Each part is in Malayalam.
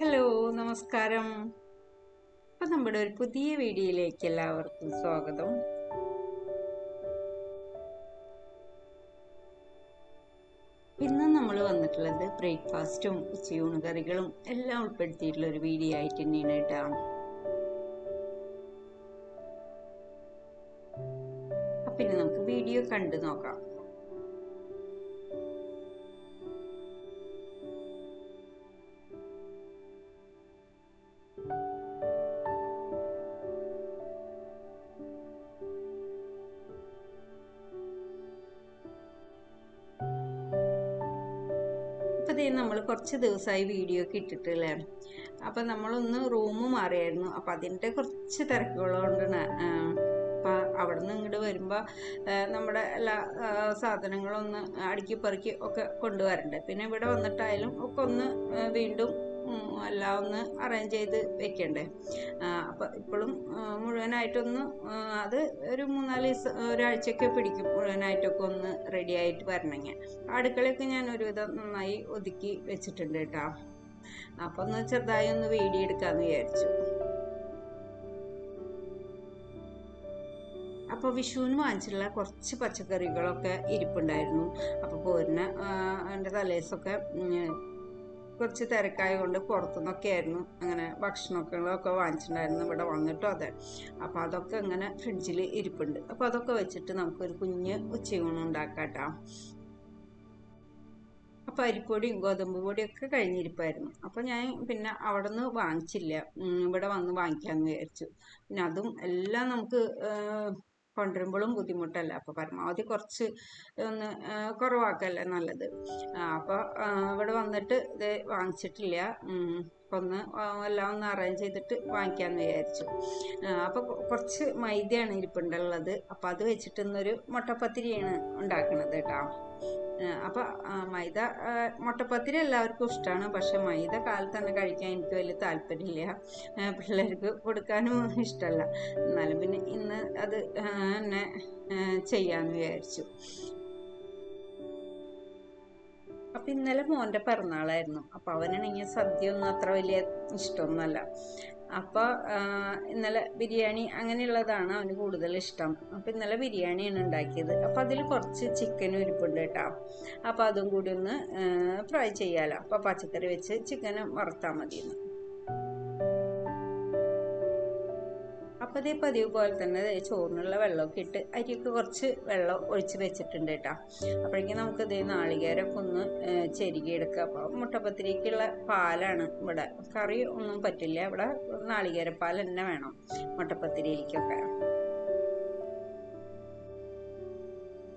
ഹലോ നമസ്കാരം. അപ്പം നമ്മുടെ ഒരു പുതിയ വീഡിയോയിലേക്ക് എല്ലാവർക്കും സ്വാഗതം. ഇന്ന് നമ്മൾ വന്നിട്ടുള്ളത് ബ്രേക്ക്ഫാസ്റ്റും ഉച്ചയൂണ് കറികളും എല്ലാം ഉൾപ്പെടുത്തിയിട്ടുള്ള ഒരു വീഡിയോ ആയിട്ട് തന്നെയാണ് അപ്പം ഇനി നമുക്ക് വീഡിയോ കണ്ടു നോക്കാം. അപ്പോൾ നമ്മൾ കുറച്ച് ദിവസമായി വീഡിയോ ഒക്കെ ഇട്ടിട്ടില്ലേ? അപ്പം നമ്മളൊന്ന് റൂം മാറിയായിരുന്നു. അപ്പം അതിന്റെ കുറച്ച് തിരക്കുകളുകൊണ്ടാണ് അപ്പം അവിടെ നിന്ന് ഇങ്ങോട്ട് വരുമ്പോൾ നമ്മുടെ എല്ലാ സാധനങ്ങളൊന്ന് അടുക്കി പെറുക്കി ഒക്കെ കൊണ്ടുവരണ്ടേ? പിന്നെ ഇവിടെ വന്നിട്ടായാലും ഒക്കെ ഒന്ന് വീണ്ടും എല്ലാം ഒന്ന് അറേഞ്ച് ചെയ്ത് വെക്കണ്ടേ? അപ്പം ഇപ്പോഴും മുഴുവനായിട്ടൊന്ന് അത് ഒരു മൂന്നാൽ ദിവസം ഒരാഴ്ചയൊക്കെ പിടിക്കും മുഴുവനായിട്ടൊക്കെ ഒന്ന് റെഡി ആയിട്ട് വരണമെങ്കിൽ. അടുക്കളയൊക്കെ ഞാൻ ഒരുവിധം നന്നായി ഒതുക്കി വെച്ചിട്ടുണ്ട് കേട്ടോ. അപ്പം ഒന്ന് ചെറുതായി ഒന്ന് വീഡിയോ എടുക്കാമെന്ന് വിചാരിച്ചു. അപ്പോൾ വിഷുവിന് വാങ്ങിച്ചിട്ടുള്ള കുറച്ച് പച്ചക്കറികളൊക്കെ ഇരിപ്പുണ്ടായിരുന്നു. അപ്പോൾ പോരുന്ന എന്റെ തലേസൊക്കെ കുറച്ച് തിരക്കായ കൊണ്ട് പുറത്തുനിന്നൊക്കെ ആയിരുന്നു. അങ്ങനെ ഭക്ഷണമൊക്കെ വാങ്ങിച്ചിട്ടുണ്ടായിരുന്നു. ഇവിടെ വന്നിട്ടും അതെ. അപ്പോൾ അതൊക്കെ ഇങ്ങനെ ഫ്രിഡ്ജിൽ ഇരിപ്പുണ്ട്. അപ്പോൾ അതൊക്കെ വെച്ചിട്ട് നമുക്കൊരു കുഞ്ഞ് ഉച്ചയൂണ് ഉണ്ടാക്കാട്ടോ. അപ്പോൾ അരിപ്പൊടിയും ഗോതമ്പ് പൊടിയും ഒക്കെ കഴിഞ്ഞിരിപ്പായിരുന്നു. അപ്പോൾ ഞാൻ പിന്നെ അവിടെ നിന്ന് വാങ്ങിച്ചില്ല ഇവിടെ വന്ന് വാങ്ങിക്കാമെന്ന് വിചാരിച്ചു. പിന്നെ അതും എല്ലാം നമുക്ക് കൊണ്ടുവരുമ്പോഴും ബുദ്ധിമുട്ടല്ല. അപ്പോൾ പരമാവധി കുറച്ച് ഒന്ന് കുറവാക്കല്ലേ നല്ലത്. അപ്പോൾ ഇവിടെ വന്നിട്ട് ഇത് വാങ്ങിച്ചിട്ടില്ല. ഒന്ന് എല്ലാം ഒന്ന് അറേഞ്ച് ചെയ്തിട്ട് വാങ്ങിക്കാമെന്ന് വിചാരിച്ചു. അപ്പോൾ കുറച്ച് മൈദയാണ് ഇരിപ്പുണ്ടുള്ളത്. അപ്പോൾ അത് വെച്ചിട്ട് ഇന്നൊരു മുട്ടപ്പത്തിരിയാണ് ഉണ്ടാക്കുന്നത് കേട്ടോ. അപ്പോൾ മൈദ മുട്ടപ്പത്തിരി എല്ലാവർക്കും ഇഷ്ടമാണ് പക്ഷെ മൈദ കാലത്ത് തന്നെ കഴിക്കാൻ എനിക്ക് വലിയ താല്പര്യമില്ല. പിള്ളേർക്ക് കൊടുക്കാനും ഇഷ്ടമല്ല. എന്നാലും പിന്നെ ഇന്ന് അത് തന്നെ ചെയ്യാമെന്ന് വിചാരിച്ചു. അപ്പം ഇന്നലെ മോന്റെ പിറന്നാളായിരുന്നു. അപ്പോൾ അവനാണെങ്കിൽ സദ്യ ഒന്നും അത്ര വലിയ ഇഷ്ടമൊന്നുമല്ല. അപ്പോൾ ഇന്നലെ ബിരിയാണി അങ്ങനെയുള്ളതാണ് അവന് കൂടുതൽ ഇഷ്ടം. അപ്പോൾ ഇന്നലെ ബിരിയാണിയാണ് ഉണ്ടാക്കിയത്. അപ്പോൾ അതിൽ കുറച്ച് ചിക്കൻ ഉരുപ്പുണ്ട് കേട്ടോ. അപ്പോൾ അതും കൂടി ഒന്ന് ഫ്രൈ ചെയ്യാലോ. അപ്പോൾ പച്ചക്കറി വെച്ച് ചിക്കൻ വറുത്താൽ മതിയെന്ന്. അതേ പതിവ് പോലെ തന്നെ ചോറിനുള്ള വെള്ളമൊക്കെ ഇട്ട് അരിയൊക്കെ കുറച്ച് വെള്ളം ഒഴിച്ച് വെച്ചിട്ടുണ്ട് കേട്ടോ. അപ്പോഴേക്കും നമുക്ക് ഇതേ നാളികേരമൊക്കെ ഒന്ന് ചെരുകിയെടുക്കുക അപ്പോൾ മുട്ടപ്പത്തിരിക്കുള്ള പാലാണ് ഇവിടെ. കറി ഒന്നും പറ്റില്ല. ഇവിടെ നാളികേരപ്പാൽ തന്നെ വേണം മുട്ടപ്പത്തിരിയിലേക്കൊക്കെ.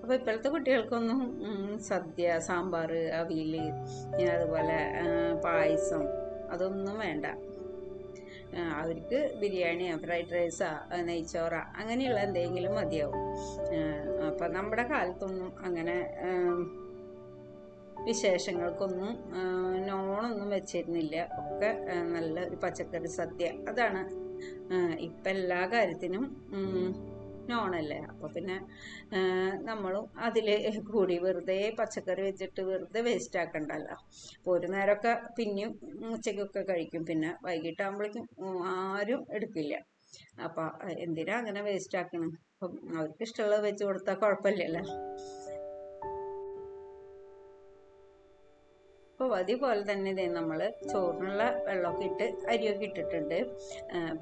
അപ്പോൾ ഇപ്പോഴത്തെ കുട്ടികൾക്കൊന്നും സദ്യ സാമ്പാർ അവിയൽ അതുപോലെ പായസം അതൊന്നും വേണ്ട. അവർക്ക് ബിരിയാണിയോ ഫ്രൈഡ് റൈസാ നെയ്ച്ചോറ അങ്ങനെയുള്ള എന്തെങ്കിലും മതിയാവും. അപ്പം നമ്മുടെ കാലത്തൊന്നും അങ്ങനെ വിശേഷങ്ങൾക്കൊന്നും നോണൊന്നും വെച്ചിരുന്നില്ല. ഒക്കെ നല്ല ഒരു പച്ചക്കറി സദ്യ. അതാണ് ഇപ്പം എല്ലാ കാര്യത്തിനും നോണല്ലേ അപ്പോൾ പിന്നെ നമ്മളും അതിൽ കൂടി വെറുതെ പച്ചക്കറി വെച്ചിട്ട് വെറുതെ വേസ്റ്റ് ആക്കണ്ടല്ലോ. അപ്പോൾ ഒരു നേരമൊക്കെ പിന്നെയും ഉച്ചയ്ക്കൊക്കെ കഴിക്കും. പിന്നെ വൈകിട്ടാകുമ്പോഴേക്കും ആരും എടുക്കില്ല. അപ്പം എന്തിനാ അങ്ങനെ വേസ്റ്റ് ആക്കണം? അപ്പം അവർക്ക് ഇഷ്ടമുള്ളത് വെച്ച് കൊടുത്താൽ കുഴപ്പമില്ലല്ലോ. അപ്പോൾ അതേപോലെ തന്നെ ഇതേ നമ്മൾ ചോറിനുള്ള വെള്ളമൊക്കെ ഇട്ട് അരിയൊക്കെ ഇട്ടിട്ടുണ്ട്.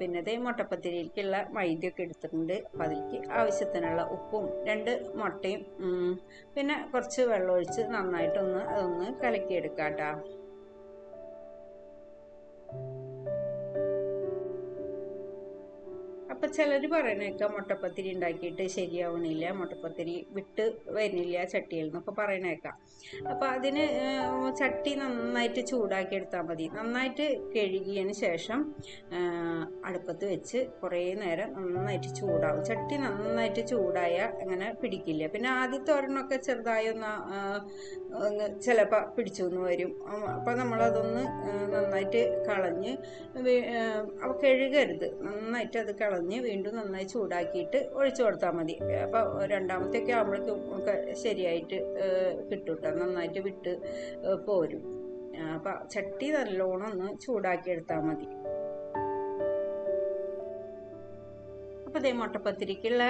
പിന്നെ ഇതേ മുട്ടപ്പത്തിരിക്കുള്ള മൈദയൊക്കെ എടുത്തിട്ടുണ്ട്. അപ്പോൾ അതിലേക്ക് ആവശ്യത്തിനുള്ള ഉപ്പും രണ്ട് മുട്ടയും പിന്നെ കുറച്ച് വെള്ളം ഒഴിച്ച് നന്നായിട്ടൊന്ന് അതൊന്ന് കലക്കിയെടുക്കാം കേട്ടോ അപ്പൊ ചിലർ പറയണേക്ക മുട്ടപ്പത്തിരി ഉണ്ടാക്കിയിട്ട് ശരിയാവണില്ല മുട്ടപ്പത്തിരി വിട്ട് വരുന്നില്ല ചട്ടിയിൽ നിന്നൊക്കെ പറയണേക്കാം അപ്പൊ അതിന് ചട്ടി നന്നായിട്ട് ചൂടാക്കി എടുത്താൽ മതി. നന്നായിട്ട് കഴുകിയതിന് ശേഷം അടുപ്പത്ത് വെച്ച് കുറേ നേരം നന്നായിട്ട് ചൂടാവും. ചട്ടി നന്നായിട്ട് ചൂടായ അങ്ങനെ പിടിക്കില്ല. പിന്നെ ആദ്യത്തെ ഒരെണ്ണമൊക്കെ ചെറുതായി ഒന്ന് ചിലപ്പോൾ പിടിച്ചു എന്ന് വരും. അപ്പം നമ്മളതൊന്ന് നന്നായിട്ട് കളഞ്ഞ് കഴുകരുത്. നന്നായിട്ട് അത് കളഞ്ഞ് വീണ്ടും നന്നായി ചൂടാക്കിയിട്ട് ഒഴിച്ചു കൊടുത്താൽ മതി. അപ്പോൾ രണ്ടാമത്തെയൊക്കെ ആകുമ്പോഴേക്കും ഒക്കെ ശരിയായിട്ട് കിട്ടും കേട്ടോ നന്നായിട്ട് വിട്ട് പോരും. അപ്പം ചട്ടി നല്ലോണം ഒന്ന് ചൂടാക്കി എടുത്താൽ മതി. അപ്പോൾ ഇതേ മുട്ടപ്പത്തിരിക്കുള്ള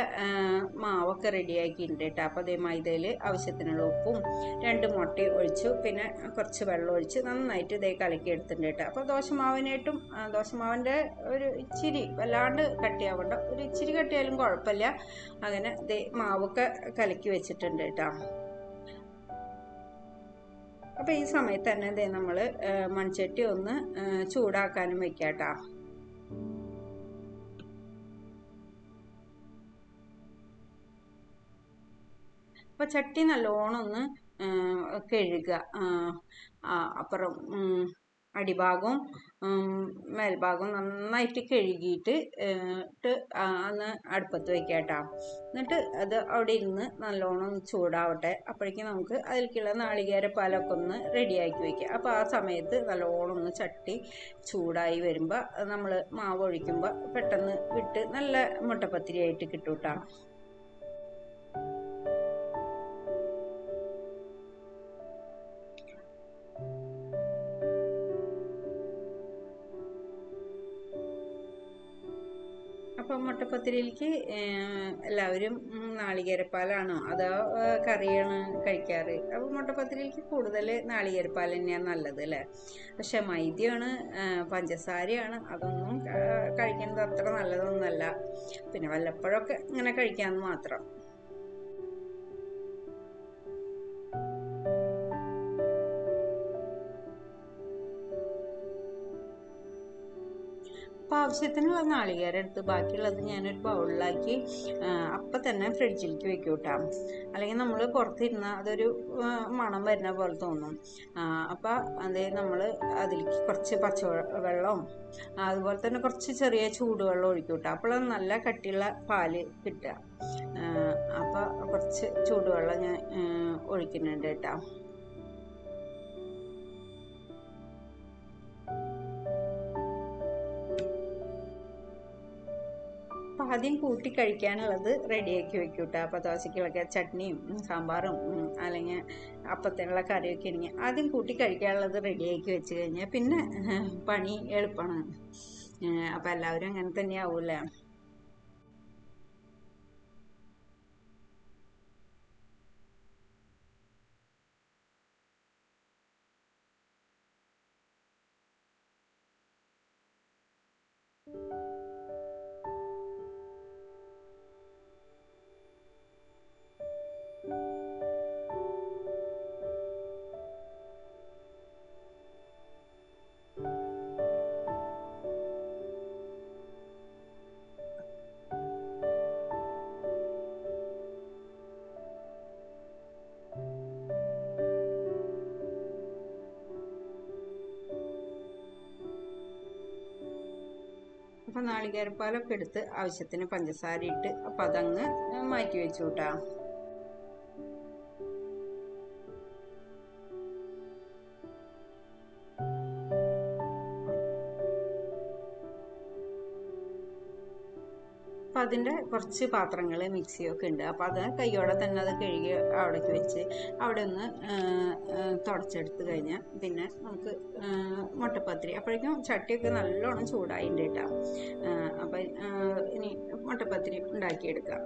മാവൊക്കെ റെഡിയാക്കിയിട്ടുണ്ട് കേട്ടോ അപ്പോൾ അതേ മൈദയിൽ ആവശ്യത്തിനുള്ള ഉപ്പും രണ്ട് മുട്ട ഒഴിച്ചു. പിന്നെ കുറച്ച് വെള്ളം ഒഴിച്ച് നന്നായിട്ട് ഇതേ കലക്കി എടുത്തിട്ടുണ്ട് കേട്ടോ അപ്പോൾ ദോശമാവിനായിട്ടും ദോശമാവിന്റെ ഒരു ഇച്ചിരി വല്ലാണ്ട് കട്ടിയാവണ്ട. ഒരു ഇച്ചിരി കട്ടിയാലും കുഴപ്പമില്ല. അങ്ങനെ ഇതേ മാവൊക്കെ കലക്കി വെച്ചിട്ടുണ്ട് കേട്ടോ അപ്പോൾ ഈ സമയത്ത് തന്നെ ഇതേ നമ്മൾ മൺചട്ടി ഒന്ന് ചൂടാക്കാനും വെക്കാം കേട്ടോ അപ്പോൾ ചട്ടി നല്ലോണം ഒന്ന് കഴുകുക അപ്പുറം അടിഭാഗവും മേൽഭാഗവും നന്നായിട്ട് കഴുകിയിട്ട് അന്ന് അടുപ്പത്ത് വെക്കാട്ടോ കേട്ടോ. എന്നിട്ട് അത് അവിടെ ഇരുന്ന് നല്ലോണം ചൂടാവട്ടെ. അപ്പോഴേക്കും നമുക്ക് അതിലേക്കുള്ള നാളികേര പാലൊക്കെ ഒന്ന് റെഡിയാക്കി വയ്ക്കുക അപ്പോൾ ആ സമയത്ത് നല്ലോണം ഒന്ന് ചട്ടി ചൂടായി വരുമ്പോൾ നമ്മൾ മാവ് ഒഴിക്കുമ്പോൾ പെട്ടെന്ന് വിട്ട് നല്ല മുട്ടപ്പത്തിരി ആയിട്ട് കേട്ടോ. മുട്ടപ്പത്തിരിയിലേക്ക് എല്ലാവരും നാളികേരപ്പാലാണോ. അതോ കറിയാണ് കഴിക്കാറ്. അപ്പോൾ മുട്ടപ്പത്തിരിയിലേക്ക് കൂടുതൽ നാളികേരപ്പാൽ തന്നെയാണ് നല്ലത് അല്ലേ? പക്ഷെ മൈദയാണ് പഞ്ചസാരയാണ്. അതൊന്നും കഴിക്കുന്നത് അത്ര നല്ലതൊന്നുമല്ല പിന്നെ വല്ലപ്പോഴൊക്കെ ഇങ്ങനെ കഴിക്കാമെന്ന് മാത്രം. അപ്പോൾ ആവശ്യത്തിനുള്ള നാളികേരം എടുത്ത് ബാക്കിയുള്ളത് ഞാനൊരു ബൗളിലാക്കി അപ്പം തന്നെ ഫ്രിഡ്ജിലേക്ക് വെക്കും കേട്ടോ അല്ലെങ്കിൽ നമ്മൾ പുറത്തിരുന്ന അതൊരു മണം വരുന്ന പോലെ തോന്നും. അപ്പോൾ അതേ നമ്മൾ അതിലേക്ക് കുറച്ച് പച്ച വെള്ളവും അതുപോലെ തന്നെ കുറച്ച് ചെറിയ ചൂടുവെള്ളം ഒഴിക്കും കേട്ടോ അപ്പോഴാണ് നല്ല കട്ടിയുള്ള പാൽ കിട്ടുക. അപ്പോൾ കുറച്ച് ചൂടുവെള്ളം ഞാൻ ഒഴിക്കുന്നുണ്ട് കേട്ടോ. അപ്പം ആദ്യം കൂട്ടി കഴിക്കാനുള്ളത് റെഡിയാക്കി വെക്കും കേട്ടോ അപ്പോൾ ദോശയ്ക്കുള്ളൊക്കെ ചട്നിയും സാമ്പാറും അല്ലെങ്കിൽ അപ്പത്തിനുള്ള കറിയൊക്കെ ആണെങ്കിൽ ആദ്യം കൂട്ടി കഴിക്കാനുള്ളത് റെഡിയാക്കി വെച്ച് കഴിഞ്ഞാൽ പിന്നെ പണി എളുപ്പമാണ് അപ്പോൾ എല്ലാവരും അങ്ങനെ തന്നെ അപ്പം നാളികേരപ്പാലൊക്കെ എടുത്ത് ആവശ്യത്തിന് പഞ്ചസാര ഇട്ട് അപ്പം അതങ്ങ് മാറ്റി വെച്ചു കേട്ടോ അതിന്റെ കുറച്ച് പാത്രങ്ങൾ മിക്സിയൊക്കെ ഉണ്ട് അപ്പോൾ അത് കൈയോടെ തന്നെ അത് കഴുകി അവിടേക്ക് വെച്ച് അവിടെ ഒന്ന് തുടച്ചെടുത്ത് കഴിഞ്ഞാൽ പിന്നെ നമുക്ക് മുട്ടപ്പത്തിരി. അപ്പോഴേക്കും ചട്ടിയൊക്കെ നല്ലോണം ചൂടായിട്ടുണ്ട് കേട്ടോ അപ്പം ഇനി മുട്ടപ്പത്തിരി ഉണ്ടാക്കിയെടുക്കാം.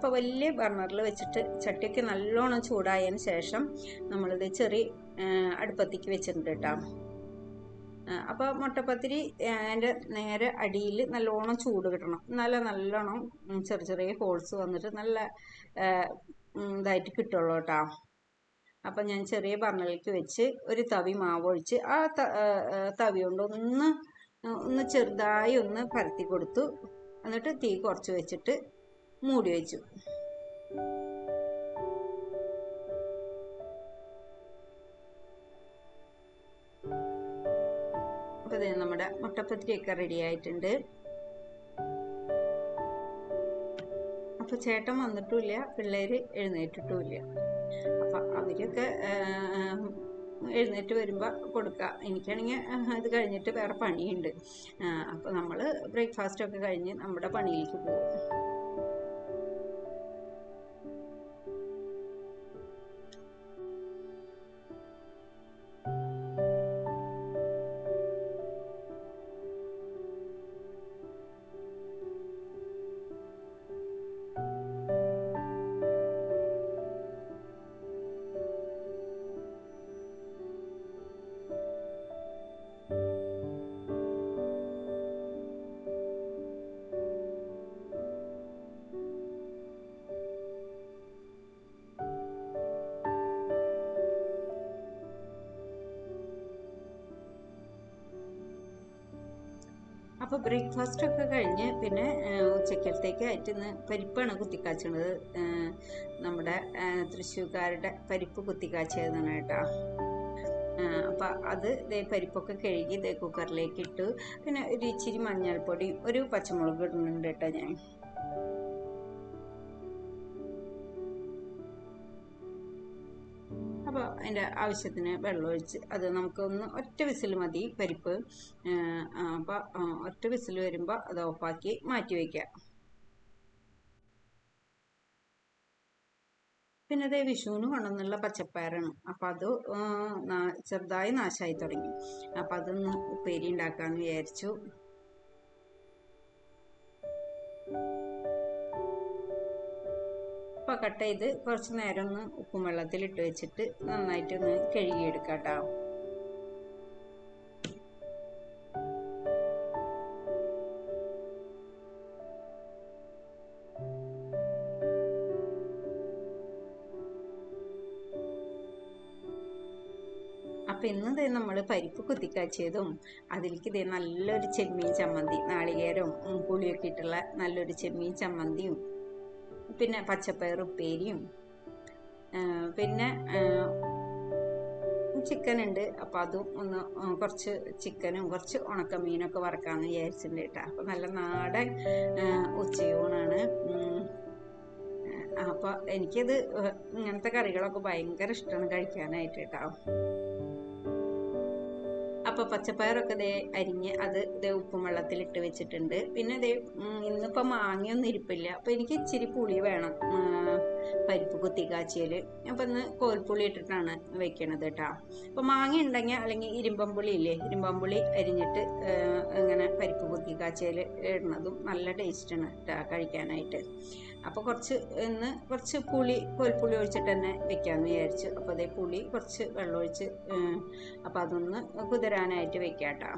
അപ്പോൾ വലിയ ബർണറിൽ വെച്ചിട്ട് ചട്ടിയൊക്കെ നല്ലോണം ചൂടായതിന് ശേഷം നമ്മളിത് ചെറിയ അടുപ്പത്തിക്ക് വെച്ചിട്ടുണ്ട് കേട്ടോ അപ്പോൾ മുട്ടപ്പത്തിരി അതിന്റെ നേരെ അടിയിൽ നല്ലോണം ചൂട് കിട്ടണം. നല്ല നല്ലോണം ചെറിയ ചെറിയ ഹോൾസ് വന്നിട്ട് നല്ല ഇതായിട്ട് കിട്ടുള്ളൂ കേട്ടോ അപ്പം ഞാൻ ചെറിയ ബർണറിലേക്ക് വെച്ച് ഒരു തവി മാവ് ഒഴിച്ച് ആ, തവി കൊണ്ട് ഒന്ന് ഒന്ന് ചെറുതായി ഒന്ന് പരത്തി കൊടുത്തു. എന്നിട്ട് തീ കുറച്ച് വെച്ചിട്ട് മൂടി വെച്ചു അപ്പോൾ നമ്മുടെ മുട്ടപ്പത്തിരിയൊക്കെ റെഡി ആയിട്ടുണ്ട്. അപ്പോൾ ചേട്ടൻ വന്നിട്ടുമില്ല പിള്ളേര് എഴുന്നേറ്റിട്ടുമില്ല. അപ്പം അവരൊക്കെ എഴുന്നേറ്റ് വരുമ്പോൾ കൊടുക്കുക എനിക്കാണെങ്കിൽ ഇത് കഴിഞ്ഞിട്ട് വേറെ പണിയുണ്ട്. അപ്പോൾ നമ്മൾ ബ്രേക്ക്ഫാസ്റ്റൊക്കെ കഴിഞ്ഞ് നമ്മുടെ പണിയിലേക്ക് പോകും അപ്പോൾ ബ്രേക്ക്ഫാസ്റ്റ് ഒക്കെ കഴിഞ്ഞ് പിന്നെ ഉച്ചക്കലത്തേക്ക് ആയിട്ട് ഇന്ന് പരിപ്പാണ് കുത്തിക്കാച്ചണത്. നമ്മുടെ തൃശ്ശൂർക്കാരുടെ പരിപ്പ് കുത്തിക്കാച്ചതാണ് കേട്ടോ. അപ്പം അത് ഇതേ പരിപ്പൊക്കെ കഴുകി ഇതേ കുക്കറിലേക്ക് ഇട്ടു. പിന്നെ ഒരു ഇച്ചിരി മഞ്ഞൾപ്പൊടി ഒരു പച്ചമുളക് ഇടുന്നുണ്ട് കേട്ടോ ഞാൻ. അതിന്റെ ആവശ്യത്തിന് വെള്ളമൊഴിച്ച് അത് നമുക്കൊന്ന് ഒറ്റ വിസിൽ മതി പരിപ്പ്. അപ്പോൾ ഒറ്റ വിസിൽ വരുമ്പോൾ അത് ഓഫാക്കി മാറ്റി വയ്ക്കുക പിന്നെ അതേ വിഷുവിന് കൊണ്ടുവന്നുള്ള പച്ചപ്പയറാണ്. അപ്പം അത് ചെറുതായി നാശമായി തുടങ്ങി. അപ്പം അതൊന്ന് ഉപ്പേരി ഉണ്ടാക്കാമെന്ന് വിചാരിച്ചു. അപ്പോൾ കട്ട് ചെയ്ത് കുറച്ച് നേരം ഒന്ന് ഉപ്പും വെള്ളത്തിലിട്ട് വെച്ചിട്ട് നന്നായിട്ടൊന്ന് കഴുകിയെടുക്കാം കേട്ടോ അപ്പം ഇന്ന് ഇതേ നമ്മൾ പരിപ്പ് കുത്തിക്കാച്ചിയതും അതിലേക്ക് ഇതേ നല്ലൊരു ചെമ്മീൻ ചമ്മന്തി നാളികേരവും പുളിയൊക്കെ ഇട്ടുള്ള നല്ലൊരു ചെമ്മീൻ ചമ്മന്തിയും പിന്നെ പച്ചപ്പയർ ഉപ്പേരിയും പിന്നെ ചിക്കൻ ഉണ്ട് അപ്പം അതും ഒന്ന് കുറച്ച് ചിക്കനും കുറച്ച് ഉണക്കമീനൊക്കെ വറക്കാമെന്ന് വിചാരിച്ചിട്ടുണ്ട് കേട്ടോ. അപ്പം നല്ല നാടൻ ഉച്ചയൂണാണ്. അപ്പോൾ എനിക്കത് ഇങ്ങനത്തെ കറികളൊക്കെ ഭയങ്കര ഇഷ്ടമാണ് കഴിക്കാനായിട്ട് കേട്ടോ. അപ്പോൾ പച്ചപ്പയറൊക്കെ ദേ അരിഞ്ഞ് അത് ദേ ഉപ്പും വെള്ളത്തിലിട്ട് വെച്ചിട്ടുണ്ട്. പിന്നെ ദേ ഇന്നിപ്പോൾ മാങ്ങയൊന്നും ഇരിപ്പില്ല. അപ്പോൾ എനിക്ക് ഇച്ചിരി പുളി വേണം. പരിപ്പ് കുത്തി അപ്പോൾ അപ്പം ഇന്ന് കോൽപ്പുളി ഇട്ടിട്ടാണ് വെക്കണത് കേട്ടോ അപ്പോൾ മാങ്ങ ഉണ്ടെങ്കിൽ അല്ലെങ്കിൽ ഇരുമ്പമ്പുളി ഇല്ലേ? ഇരുമ്പമ്പുളി അരിഞ്ഞിട്ട് ഇങ്ങനെ പരിപ്പ് കുത്തി കാച്ചിയൽ ഇടുന്നതും നല്ല ടേസ്റ്റാണ് കേട്ടോ കഴിക്കാനായിട്ട്. അപ്പോൾ കുറച്ച് ഇന്ന് കുറച്ച് പുളി കോൽപ്പുളി ഒഴിച്ചിട്ട് തന്നെ വെക്കാമെന്ന് വിചാരിച്ചു. അപ്പോൾ അതേ പുളി കുറച്ച് വെള്ളമൊഴിച്ച് അപ്പോൾ അതൊന്ന് കുതിരാനായിട്ട് വെക്കാം കേട്ടോ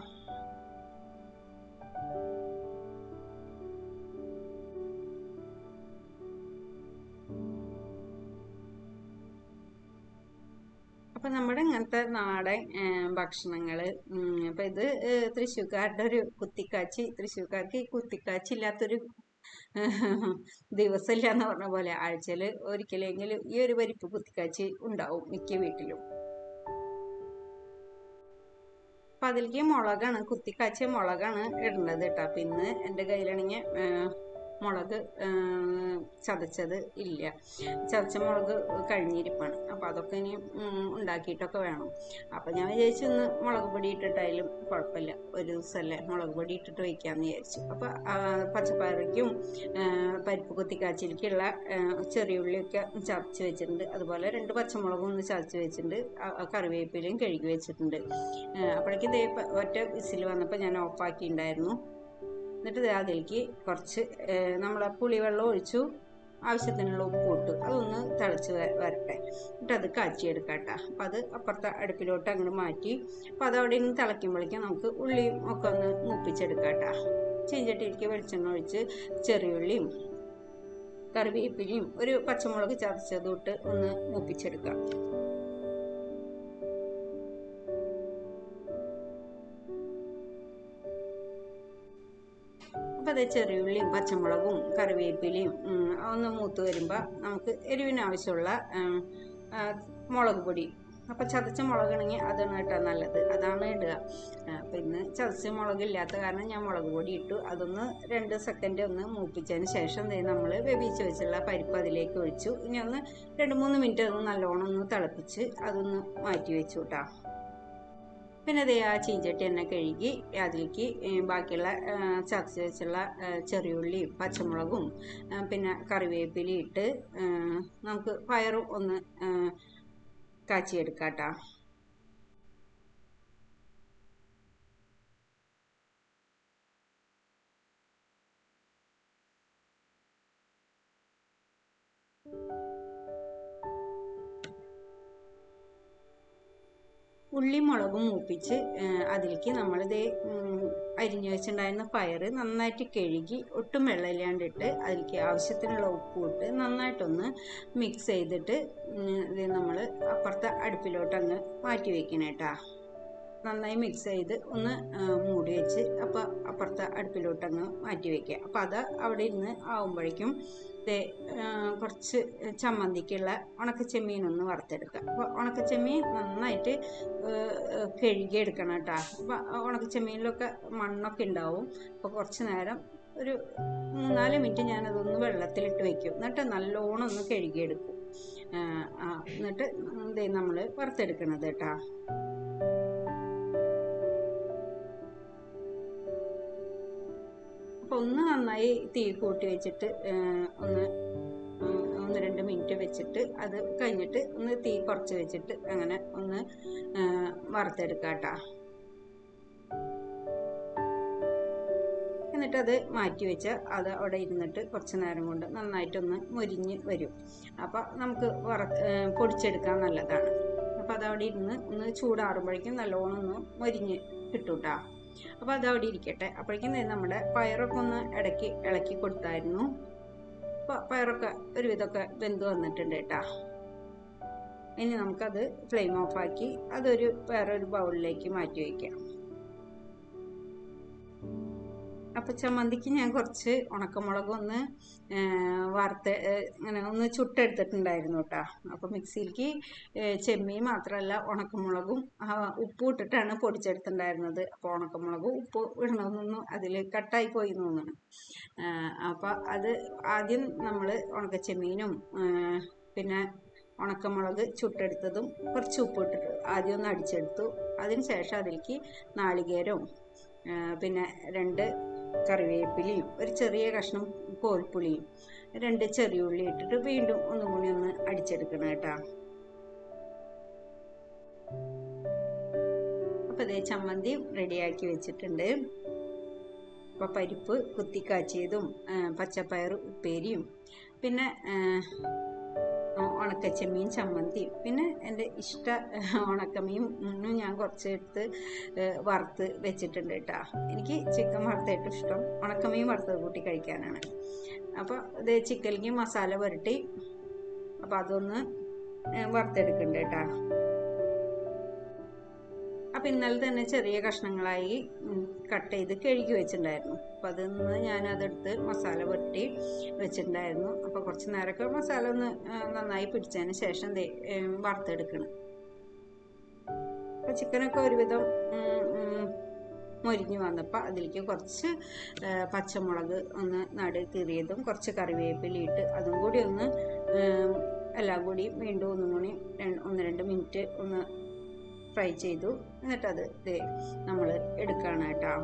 അപ്പം നമ്മുടെ ഇങ്ങനത്തെ നാടൻ ഭക്ഷണങ്ങൾ അപ്പം ഇത് തൃശ്ശൂർക്കാരുടെ ഒരു കുത്തിക്കാച്ചി തൃശ്ശൂർക്കാർക്ക് ഈ കുത്തിക്കാച്ചി ഇല്ലാത്തൊരു ദിവസമില്ല എന്ന് പറഞ്ഞ പോലെ ആഴ്ചയിൽ ഒരിക്കലെങ്കിലും ഈ ഒരു പരിപ്പ് കുത്തിക്കാച്ചി ഉണ്ടാവും മിക്ക വീട്ടിലും. അപ്പം അതിലേക്ക് മുളകാണ് കുത്തിക്കാച്ചിയ മുളകാണ് ഇടുന്നത് കേട്ടോ. പിന്നെ എന്റെ കയ്യിലാണെങ്കിൽ മുളക് ചതച്ചത് ഇല്ല. ചതച്ച മുളക് കഴിഞ്ഞിരിപ്പാണ്. അപ്പോൾ അതൊക്കെ ഇനി ഉണ്ടാക്കിയിട്ടൊക്കെ വേണം. അപ്പോൾ ഞാൻ വിചാരിച്ചു ഇന്ന് മുളക് പൊടി ഇട്ടിട്ടായാലും കുഴപ്പമില്ല. ഒരു ദിവസമല്ലേ മുളക് പൊടി ഇട്ടിട്ട് വയ്ക്കാമെന്ന് വിചാരിച്ചു. അപ്പോൾ പച്ചപ്പയറയ്ക്കും പരിപ്പ് കുത്തിക്കാച്ചിലേക്കുള്ള ചെറിയ ഉള്ളിയൊക്കെ ചതച്ച് വെച്ചിട്ടുണ്ട്. അതുപോലെ രണ്ട് പച്ചമുളകും ഒന്ന് ചതച്ച് വെച്ചിട്ടുണ്ട്. കറിവേപ്പിലയും കഴുകി വെച്ചിട്ടുണ്ട്. അപ്പോഴേക്കും ഒറ്റ വിസിൽ വന്നപ്പോൾ ഞാൻ ഓഫാക്കിയിട്ടുണ്ടായിരുന്നു എന്നിട്ട് അതിലേക്ക് കുറച്ച് നമ്മൾ പുളിവെള്ളം ഒഴിച്ചു ആവശ്യത്തിനുള്ള ഉപ്പ് ഇട്ടു. അതൊന്ന് തിളച്ച് വരട്ടെ. എന്നിട്ട് അത് കാച്ചിയെടുക്കാം കേട്ടോ. അപ്പം അത് അപ്പുറത്തെ അടുപ്പിലോട്ട് അങ്ങോട്ട് മാറ്റി അപ്പം അത് അവിടെ തിളയ്ക്കുമ്പോഴേക്കും നമുക്ക് ഉള്ളിയും ഒക്കെ ഒന്ന് മൂപ്പിച്ചെടുക്കാം കേട്ടോ. ചീഞ്ചട്ടിയിലേക്ക് വെളിച്ചെണ്ണ ഒഴിച്ച് ചെറിയുള്ളിയും കറിവേപ്പിലയും ഒരു പച്ചമുളക് ചതച്ചതും ഇട്ട് ഒന്ന് മൂപ്പിച്ചെടുക്കാം. അത് ചെറിയുള്ളിയും പച്ചമുളകും കറിവേപ്പിലയും ഒന്ന് മൂത്ത് വരുമ്പോൾ നമുക്ക് എരിവിനാവശ്യമുള്ള മുളക് പൊടി. അപ്പോൾ ചതച്ച മുളകാണെങ്കിൽ അതാണ് കേട്ടോ നല്ലത്. അതാണ് ഇടുക. പിന്നെ ചതച്ച മുളകില്ലാത്ത കാരണം ഞാൻ മുളക് പൊടി ഇട്ടു. അതൊന്ന് രണ്ട് സെക്കൻഡ് ഒന്ന് മൂപ്പിച്ചതിന് ശേഷം നമ്മൾ വേവിച്ച് വെച്ചുള്ള പരിപ്പ് അതിലേക്ക് ഒഴിച്ചു. ഇനി ഒന്ന് രണ്ട് മൂന്ന് മിനിറ്റ് ഒന്ന് നല്ലോണം ഒന്ന് തിളപ്പിച്ച് അതൊന്ന് മാറ്റി വെച്ചു കേട്ടോ. പിന്നെ അതേ ആ ചീഞ്ചട്ടി തന്നെ കഴുകി അതിലേക്ക് ബാക്കിയുള്ള ചതച്ച് വെച്ചുള്ള ചെറിയുള്ളിയും പച്ചമുളകും പിന്നെ കറിവേപ്പിലയും ഇട്ട് നമുക്ക് പയറും ഒന്ന് കാച്ചിയെടുക്കാം കേട്ടോ ഉള്ളി മുളകും മൂപ്പിച്ച് അതിലേക്ക് നമ്മളിത് അരിഞ്ഞു വെച്ചിട്ടുണ്ടായിരുന്ന പയർ നന്നായിട്ട് കഴുകി ഒട്ടും വെള്ളമില്ലാണ്ടിട്ട് അതിലേക്ക് ആവശ്യത്തിനുള്ള ഉപ്പ് ഇട്ട് നന്നായിട്ടൊന്ന് മിക്സ് ചെയ്തിട്ട് ഇത് നമ്മൾ അപ്പുറത്തെ അടുപ്പിലോട്ട് അങ്ങ് മാറ്റി വെക്കണം കേട്ടോ നന്നായി മിക്സ് ചെയ്ത് ഒന്ന് മൂടി വെച്ച് അപ്പോൾ അപ്പുറത്തെ അടുപ്പിലോട്ട് അങ്ങ് മാറ്റി വെക്കുക. അപ്പോൾ അത് അവിടെ ഇരുന്ന് ആവുമ്പോഴേക്കും കുറച്ച് ചമ്മന്തിക്കുള്ള ഉണക്കച്ചെമ്മീൻ ഒന്ന് വറുത്തെടുക്കുക. അപ്പോൾ ഉണക്കച്ചെമ്മീൻ നന്നായിട്ട് കഴുകിയെടുക്കണം കേട്ടോ. അപ്പോൾ ഉണക്കച്ചെമ്മീനിലൊക്കെ മണ്ണൊക്കെ ഉണ്ടാവും. അപ്പോൾ കുറച്ച് നേരം ഒരു മൂന്നാൽ മിനിറ്റ് ഞാനതൊന്ന് വെള്ളത്തിലിട്ട് വെക്കും. എന്നിട്ട് നല്ലോണം ഒന്ന് കഴുകിയെടുക്കും. എന്നിട്ട് നമ്മൾ വറുത്തെടുക്കണത് കേട്ടോ. അപ്പോൾ ഒന്ന് നന്നായി തീ കൂട്ടി വെച്ചിട്ട് ഒന്ന് ഒന്ന് രണ്ട് മിനിറ്റ് വെച്ചിട്ട് അത് കഴിഞ്ഞിട്ട് ഒന്ന് തീ കുറച്ച് വെച്ചിട്ട് അങ്ങനെ ഒന്ന് വറുത്തെടുക്കാം കേട്ടോ എന്നിട്ട് അത് മാറ്റി വെച്ച് അത് അവിടെ ഇരുന്നിട്ട് കുറച്ച് നേരം കൊണ്ട് നന്നായിട്ടൊന്ന് മൊരിഞ്ഞ് വരും. അപ്പോൾ നമുക്ക് വറ പൊടിച്ചെടുക്കാൻ നല്ലതാണ്. അപ്പോൾ അതവിടെ ഇരുന്ന് ഒന്ന് ചൂടാറുമ്പോഴേക്കും നല്ലോണം ഒന്ന് മൊരിഞ്ഞ് കിട്ടും കേട്ടോ അപ്പോൾ അത് അവിടെ ഇരിക്കട്ടെ. അപ്പോഴേക്കും നമ്മുടെ പയറൊക്കെ ഒന്ന് ഇടയ്ക്ക് ഇളക്കി കൊടുത്തായിരുന്നു. അപ്പോൾ പയറൊക്കെ ഒരുവിധമൊക്കെ വെന്ത് വന്നിട്ടുണ്ട് കേട്ടോ. ഇനി നമുക്കത് ഫ്ലെയിം ഓഫാക്കി അതൊരു വേറൊരു ബൗളിലേക്ക് മാറ്റി വയ്ക്കാം. അപ്പോൾ ചമ്മന്തിക്ക് ഞാൻ കുറച്ച് ഉണക്കമുളക് ഒന്ന് വറുത്ത് ഇങ്ങനെ ഒന്ന് ചുട്ടെടുത്തിട്ടുണ്ടായിരുന്നു കേട്ടോ. അപ്പോൾ മിക്സിയിലേക്ക് ചെമ്മീൻ മാത്രമല്ല ഉണക്കമുളകും ഉപ്പും ഇട്ടിട്ടാണ് പൊടിച്ചെടുത്തിട്ടുണ്ടായിരുന്നത്. അപ്പോൾ ഉണക്കമുളകും ഉപ്പ് ഇടണമെന്നൊന്നും അതിൽ കട്ടായി പോയി തോന്നുന്നു. അപ്പോൾ അത് ആദ്യം നമ്മൾ ഉണക്ക ചെമ്മീനും പിന്നെ ഉണക്കമുളക് ചുട്ടെടുത്തതും കുറച്ച് ഉപ്പ് ഇട്ടിട്ട് ആദ്യം ഒന്ന് അടിച്ചെടുത്തു. അതിന് ശേഷം അതിലേക്ക് നാളികേരവും പിന്നെ രണ്ട് കറിവേപ്പിലയും ഒരു ചെറിയ കഷ്ണം കോൽപ്പുളിയും രണ്ട് ചെറിയ ഉള്ളി ഇട്ടിട്ട് വീണ്ടും ഒന്നും കൂടി ഒന്ന് അടിച്ചെടുക്കണം കേട്ടോ. അപ്പോൾ ഇതേ ചമ്മന്തി റെഡിയാക്കി വെച്ചിട്ടുണ്ട്. അപ്പോൾ പരിപ്പ് കുത്തിക്കാച്ചിയതും പച്ചപ്പയർ ഉപ്പേരിയും പിന്നെ ഉണക്കച്ചെമ്മീൻ ചമ്മന്തിയും പിന്നെ എന്റെ ഇഷ്ട ഉണക്കമീൻ ഞാൻ കുറച്ച് എടുത്ത് വറുത്ത് വെച്ചിട്ടുണ്ട് കേട്ടോ എനിക്ക് ചിക്കൻ വറുത്തായിട്ട് ഇഷ്ടം ഉണക്കമീൻ വറുത്തത് കൂട്ടി കഴിക്കാനാണ്. അപ്പോൾ ഇത് ചിക്കനിലേക്ക് മസാല പുരട്ടി അപ്പോൾ അതൊന്ന് വറുത്തെടുക്കണ്ട് കേട്ടോ അപ്പം ഇന്നലെ തന്നെ ചെറിയ കഷ്ണങ്ങളായി കട്ട് ചെയ്ത് കഴുകി വെച്ചിട്ടുണ്ടായിരുന്നു. അപ്പം അതിന്ന് ഞാനതെടുത്ത് മസാല വെട്ടി വെച്ചിട്ടുണ്ടായിരുന്നു. അപ്പോൾ കുറച്ച് നേരമൊക്കെ മസാല ഒന്ന് നന്നായി പിടിച്ചതിന് ശേഷം വറുത്തെടുക്കണം. അപ്പോൾ ചിക്കനൊക്കെ ഒരുവിധം മൊരിഞ്ഞു വന്നപ്പോൾ അതിലേക്ക് കുറച്ച് പച്ചമുളക് ഒന്ന് നടു കീറിയതും കുറച്ച് കറിവേപ്പിലിട്ട് അതും കൂടി ഒന്ന് എല്ലാം കൂടി വീണ്ടും ഒന്നും കൂടി ഒന്ന് രണ്ട് മിനിറ്റ് ഒന്ന് ഫ്രൈ ചെയ്തു. എന്നിട്ടത് ദേ നമ്മൾ എടുക്കുകയാണ് കേട്ടോ.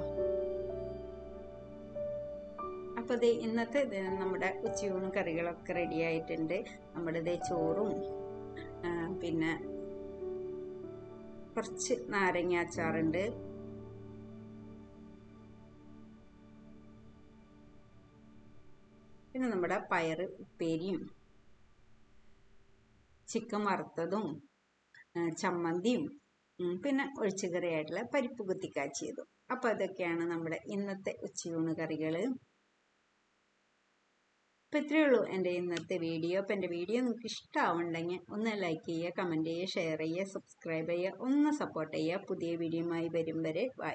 അപ്പോൾ ദേ ഇന്നത്തെ നമ്മുടെ ഉച്ചയൂണ് കറികളൊക്കെ റെഡി ആയിട്ടുണ്ട്. നമ്മുടെ ദേ ചോറും പിന്നെ കുറച്ച് നാരങ്ങ അച്ചാറുണ്ട്. പിന്നെ നമ്മുടെ പയറ് ഉപ്പേരിയും ചിക്കൻ വറുത്തതും ചമ്മന്തിയും പിന്നെ ഒഴിച്ചുകറിയായിട്ടുള്ള പരിപ്പ് കുത്തിക്കാച്ചിയതും അപ്പോൾ അതൊക്കെയാണ് നമ്മുടെ ഇന്നത്തെ ഉച്ചയൂണ് കറികൾ അപ്പോൾ ഇത്രയേ ഉള്ളൂ എന്റെ ഇന്നത്തെ വീഡിയോ. അപ്പോൾ എന്റെ വീഡിയോ നിങ്ങൾക്ക് ഇഷ്ടമാവുണ്ടെങ്കിൽ ഒന്ന് ലൈക്ക് ചെയ്യുക കമന്റ് ചെയ്യുക ഷെയർ ചെയ്യുക സബ്സ്ക്രൈബ് ചെയ്യുക ഒന്ന് സപ്പോർട്ട് ചെയ്യുക. പുതിയ വീഡിയോയുമായി വരും വരെ ബൈ